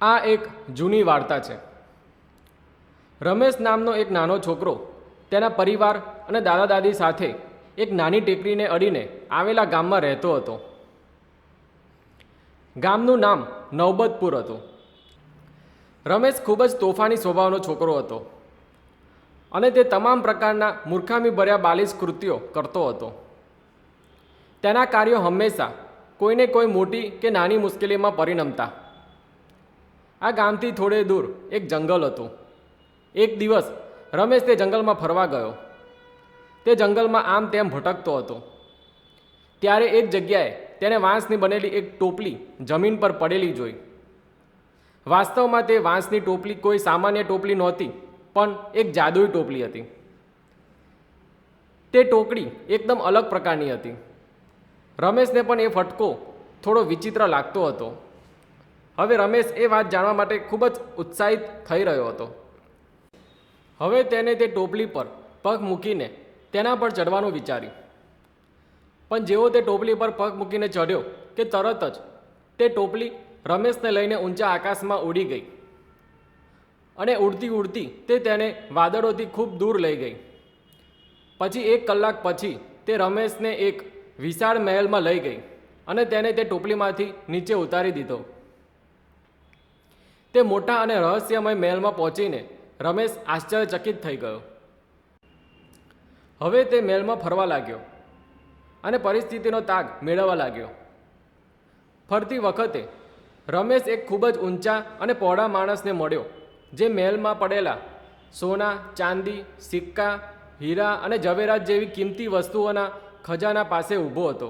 આ એક જૂની વાર્તા છે. રમેશ નામનો એક નાનો છોકરો, તેના પરિવાર અને દાદા દાદી સાથે એક નાની ટેકરીને અડીને આવેલા ગામમાં રહેતો હતો. ગામનું નામ નવબતપુર હતું. રમેશ ખૂબ જ તોફાની સ્વભાવનો છોકરો હતો અને તે તમામ પ્રકારના મૂર્ખામી ભર્યા બાલિશ કૃત્યો કરતો હતો. તેના કાર્યો હંમેશા કોઈને કોઈ મોટી કે નાની મુશ્કેલીમાં પરિણમતા આ ગામથી થોડે દૂર એક જંગલ હતું. એક દિવસ રમેશ તે જંગલમાં ફરવા ગયો. તે જંગલમાં આમ તેમ ભટકતો હતો. ત્યારે એક જગ્યાએ તેણે વાંસની બનેલી એક ટોપલી જમીન પર પડેલી જોઈ. વાસ્તવમાં તે વાંસની ટોપલી કોઈ સામાન્ય ટોપલી નહોતી, પણ એક જાદુઈ ટોપલી હતી. તે ટોકડી એકદમ અલગ પ્રકારની હતી. રમેશને પણ એ ફટકો થોડો વિચિત્ર લાગતો હતો. હવે રમેશ એ વાત જાણવા માટે ખૂબ જ ઉત્સાહિત થઈ રહ્યો હતો. હવે તેને તે ટોપલી પર પગ મૂકીને તેના પર ચડવાનું વિચાર્યું. પણ જેવો તે ટોપલી પર પગ મૂકીને ચડ્યો કે તરત જ તે ટોપલી રમેશને લઈને ઊંચા આકાશમાં ઉડી ગઈ. અને ઉડતી ઉડતી તે તેને વાદળોથી ખૂબ દૂર લઈ ગઈ. પછી એક કલાક પછી તે રમેશને એક વિશાળ મહેલમાં લઈ ગઈ અને તેને તે ટોપલીમાંથી નીચે ઉતારી દીધો. તે મોટા અને રહસ્યમય મહેલમાં પહોંચીને રમેશ આશ્ચર્યચકિત થઈ ગયો. હવે તે મહેલમાં ફરવા લાગ્યો અને પરિસ્થિતિનો તાગ મેળવવા લાગ્યો. ફરતી વખતે રમેશ એક ખૂબ જ ઊંચા અને પહોળા માણસને મળ્યો, જે મહેલમાં પડેલા સોના, ચાંદી, સિક્કા, હીરા અને ઝવેરાત જેવી કિંમતી વસ્તુઓના ખજાના પાસે ઊભો હતો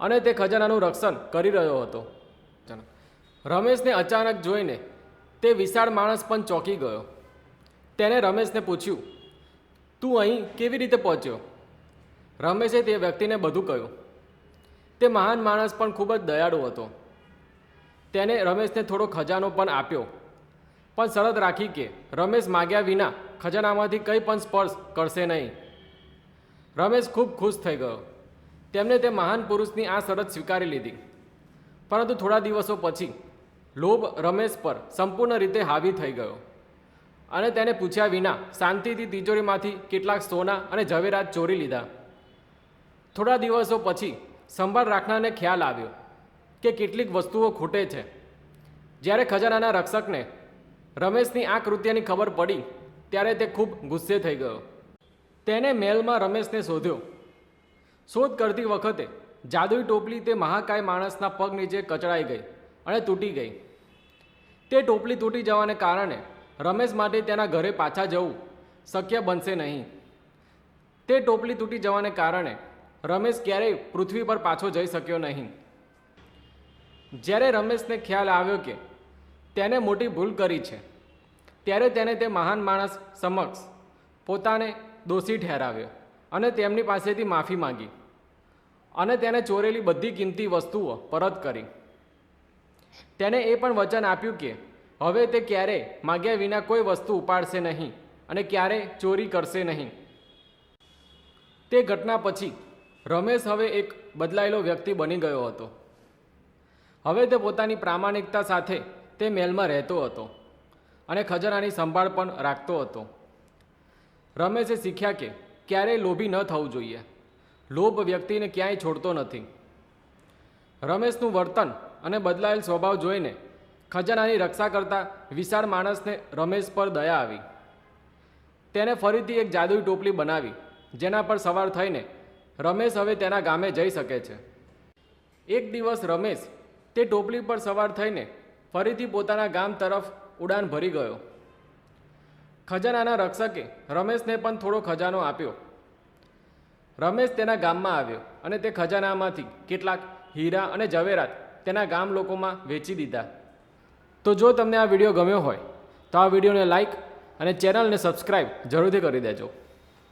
અને તે ખજાનાનું રક્ષણ કરી રહ્યો હતો. રમેશને અચાનક જોઈને તે વિશાળ માણસ પણ ચોંકી ગયો. તેણે રમેશને પૂછ્યું, તું અહીં કેવી રીતે પહોંચ્યો? રમેશે તે વ્યક્તિને બધું કહ્યું. તે મહાન માણસ પણ ખૂબ જ દયાળુ હતો. તેને રમેશને થોડો ખજાનો પણ આપ્યો, પણ શરત રાખી કે રમેશ માગ્યા વિના ખજાનામાંથી કંઈ પણ સ્પર્શ કરશે નહીં. રમેશ ખૂબ ખુશ થઈ ગયો. તેમણે તે મહાન પુરુષની આ શરત સ્વીકારી લીધી. પરંતુ થોડા દિવસો પછી લોભ રમેશ પર સંપૂર્ણ રીતે હાવી થઈ ગયો. અને તેને પૂછ્યા વિના શાંતિથી તિજોરીમાંથી કેટલાક સોના અને ઝવેરાત ચોરી લીધા. થોડા દિવસો પછી સંભાળ રાખનારને ખ્યાલ આવ્યો કે કેટલીક વસ્તુઓ ખૂટે છે. જ્યારે ખજાનાના રક્ષકને રમેશની આ કૃત્યની ખબર પડી, ત્યારે તે ખૂબ ગુસ્સે થઈ ગયો. તેને મેલમાં રમેશને શોધ્યો. શોધ કરતી વખતે જાદુઈ ટોપલી તે મહાકાય માણસના પગ નીચે કચડાઈ ગઈ. અને તૂટી ગઈ. તે ટોપલી તૂટી જવાને કારણે રમેશ માટે તેના ઘરે પાછા જવું શક્ય બનશે નહીં. તે ટોપલી તૂટી જવાને કારણે રમેશ ક્યારેય પૃથ્વી પર પાછો જઈ શક્યો નહીં. જ્યારે રમેશને ખ્યાલ આવ્યો કે તેને મોટી ભૂલ કરી છે, ત્યારે તેને તે મહાન માણસ સમક્ષ પોતાને દોષી ઠેરાવ્યો અને તેમની પાસેથી માફી માંગી અને તેને ચોરેલી બધી કિંમતી વસ્તુઓ પરત કરી. તેને એ પણ વચન આપ્યું કે, હવે તે ક્યારેય માગ્યા વિના કોઈ વસ્તુ ઉપાડશે નહીં અને ક્યારેય ચોરી કરશે નહીં. તે ઘટના પછી રમેશ હવે એક બદલાયેલો વ્યક્તિ બની ગયો હતો. હવે તે પોતાની પ્રામાણિકતા સાથે તે મેલમાં રહેતો હતો અને ખજાનાની સંભાળ પણ રાખતો હતો. રમેશે શીખ્યા કે, ક્યારેય લોભી ન થવું જોઈએ. લોભ વ્યક્તિને ક્યાંય છોડતો નથી. રમેશનું વર્તન અને બદલાયેલ સ્વભાવ જોઈને ખજાનાની રક્ષા કરતા વિશાળ માણસને રમેશ પર દયા આવી. તેને ફરીથી એક જાદુઈ ટોપલી બનાવી, જેના પર સવાર થઈને રમેશ હવે તેના ગામે જઈ શકે છે. એક દિવસ રમેશ તે ટોપલી પર સવાર થઈને ફરીથી પોતાના ગામ તરફ ઉડાન ભરી ગયો. ખજાનાના રક્ષકે રમેશને પણ થોડો ખજાનો આપ્યો. રમેશ તેના ગામમાં આવ્યો અને તે ખજાનામાંથી કેટલાક હીરા અને ઝવેરાત તેના ગામ લોકોમાં વેચી દીધા. તો જો તમને આ વીડિયો ગમ્યો હોય, તો આ વિડીયોને લાઈક અને ચેનલને સબસ્ક્રાઈબ જરૂરથી કરી દેજો.